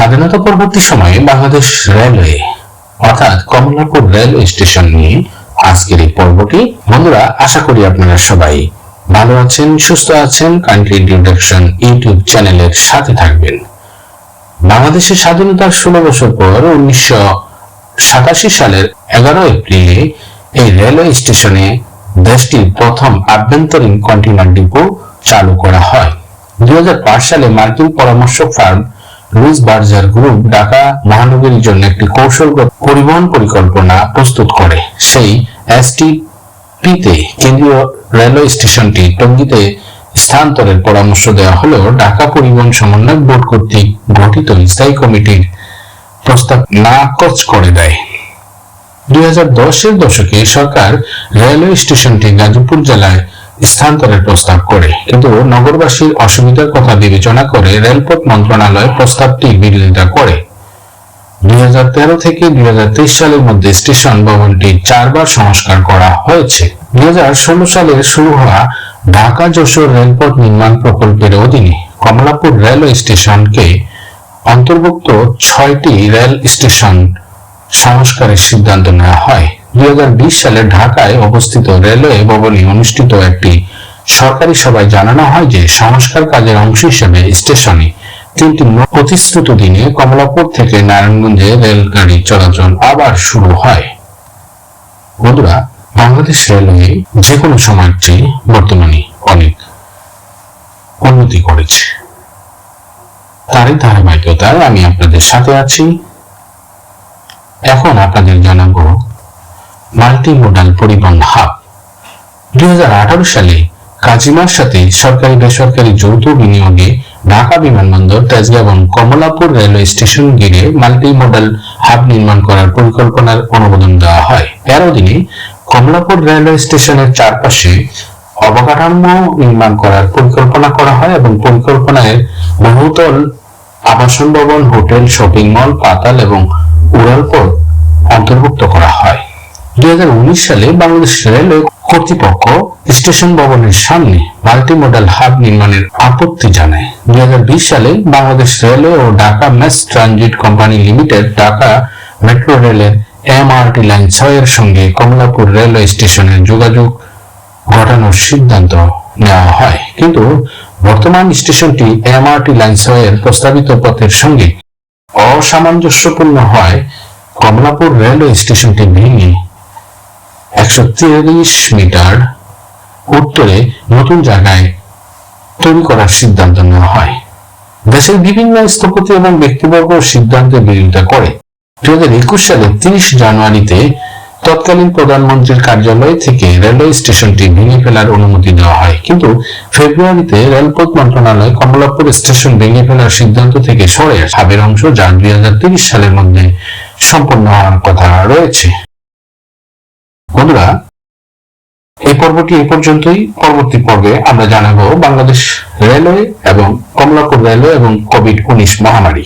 স্বাধীনতা পরবর্তী সময়ে বাংলাদেশ রেলওয়ে, অর্থাৎ কমলাপুর রেলওয়ে স্টেশন নিয়ে আজকের এই পর্বটি। বন্ধুরা, আশা করি আপনারা সবাই ভালো আছেন, সুস্থ আছেন। কান্ট্রি ইন্ট্রোডাকশন ইউটিউব চ্যানেলের সাথে থাকবেন। বাংলাদেশের স্বাধীনতার ষোলো বছর পর উনিশশো সাতাশি সালের এগারো এপ্রিলে এই রেলওয়ে স্টেশনে দেশটির প্রথম আভ্যন্তরীণ কন্টেইনার ডিপো চালু করা হয়। দুই হাজার পাঁচ সালে মার্কিন পরামর্শক firm Louis Berger group Dhaka মহানগরীর জন্য একটি কৌশলগত পরিবহন পরিকল্পনা প্রস্তুত করে। সেই এসটিপিতে কেন্দ্রীয় রেলওয়ে স্টেশনটি টঙ্গীতে স্থানান্তরের পরামর্শ দেওয়া হলেও ঢাকা পরিবহন সমন্বয় বোর্ড কর্তৃক গঠিত স্থায়ী কমিটির প্রস্তাব নাকচ করে দেয়। দুই হাজার দশের দশকে সরকার রেলওয়ে স্টেশনটি গাজীপুর জেলায় স্থানান্তরের প্রস্তাব করে। কিন্তু নগরবাসীর অসুবিধার কথা বিবেচনা করে রেলপথ মন্ত্রণালয় প্রস্তাবটি বিরোধিতা করে। দুই হাজার তেরো থেকে দুই হাজার তেইশ সালের মধ্যে স্টেশন ভবনটি চারবার সংস্কার করা হয়েছে। দুই হাজার ষোলো সালে শুরু হওয়া ঢাকা যশোর রেলপথ নির্মাণ প্রকল্পের অধীনে কমলাপুর রেলওয়ে স্টেশনকে অন্তর্ভুক্ত ছয়টি রেল স্টেশন সংস্কারের সিদ্ধান্ত নেওয়া হয়। দুই সালে ঢাকায় অবস্থিত রেলওয়ে ভবনে অনুষ্ঠিত একটি সরকারি সভায় জানানো হয় যে সংস্কার কাজের অংশ হিসেবে স্টেশনে তিনটি প্রতিশ্রুত দিনে কমলাপুর থেকে নারায়ণগঞ্জে রেলগাড়ি চলাচল আবার শুরু হয়। বন্ধুরা, বাংলাদেশ রেলওয়ে যে কোনো সময়ের চেয়ে বর্তমানে অনেক উন্নতি করেছে। তারই ধারাবাহিকতায় আমি আপনাদের সাথে আছি। এখন আপনাদের জানাব মাল্টি মোডাল পরিবহন হাব। দুই হাজার আঠারো সালে কাজিমার সাথে সরকারি বেসরকারি যৌথ বিনিয়োগে ঢাকা বিমানবন্দর, তেজগাঁও এবং কমলাপুর রেলওয়ে স্টেশন ঘিরে মাল্টি মডেল হাব নির্মাণ করার পরিকল্পনার অনুমোদন দেওয়া হয়। এর অধীনে কমলাপুর রেলওয়ে স্টেশনের চারপাশে অবকাঠামো নির্মাণ করার পরিকল্পনা করা হয় এবং পরিকল্পনায় বহুতল আবাসন ভবন, হোটেল, শপিং মল, পাতাল এবং উড়ালপথ অন্তর্ভুক্ত করা হয়। দুই হাজার উনিশ সালে বাংলাদেশ রেলওয়ে কর্তৃপক্ষ স্টেশন ভবনের সামনে মাল্টি মডেল হাব নির্মাণের আপত্তি জানায়। দুই হাজার বিশ সালে বাংলাদেশ রেলওয়ে ও Dhaka mass transit company limited Dhaka metro রেলের এমআরটি লাইন ছয়ের সঙ্গে কমলাপুর রেলওয়ে স্টেশনের যোগাযোগ ঘটানোর সিদ্ধান্ত নেওয়া হয়। কিন্তু বর্তমান স্টেশনটি এমআরটি লাইন ছয়ের প্রস্তাবিত পথের সঙ্গে অসামঞ্জস্যপূর্ণ হয়। কমলাপুর রেলওয়ে স্টেশনটি ভেঙে একশো তিরিশ মিটার উত্তরে নতুন জায়গায় তৈরি করার সিদ্ধান্ত নেওয়া হয়। দেশের বিভিন্ন স্থপতি এবং ব্যক্তিবর্গ সিদ্ধান্তের বিরোধিতা করে। দুই হাজার একুশ সালে তিরিশ জানুয়ারিতে তৎকালীন প্রধানমন্ত্রীর কার্যালয় থেকে রেলওয়ে স্টেশনটি ভেঙে ফেলার অনুমতি দেওয়া হয়। কিন্তু ফেব্রুয়ারিতে রেলপথ মন্ত্রণালয় কমলাপুর স্টেশন ভেঙে ফেলার সিদ্ধান্ত থেকে সরে আসে। হাবের অংশ যা দুই সালের মধ্যে সম্পন্ন হওয়ার কথা রয়েছে। বন্ধুরা, এই পর্বটি এ পর্যন্তই। পরবর্তী পর্বে আমরা জানাব বাংলাদেশ রেলওয়ে এবং কমলাপুর রেলওয়ে এবং কোভিড উনিশ মহামারী।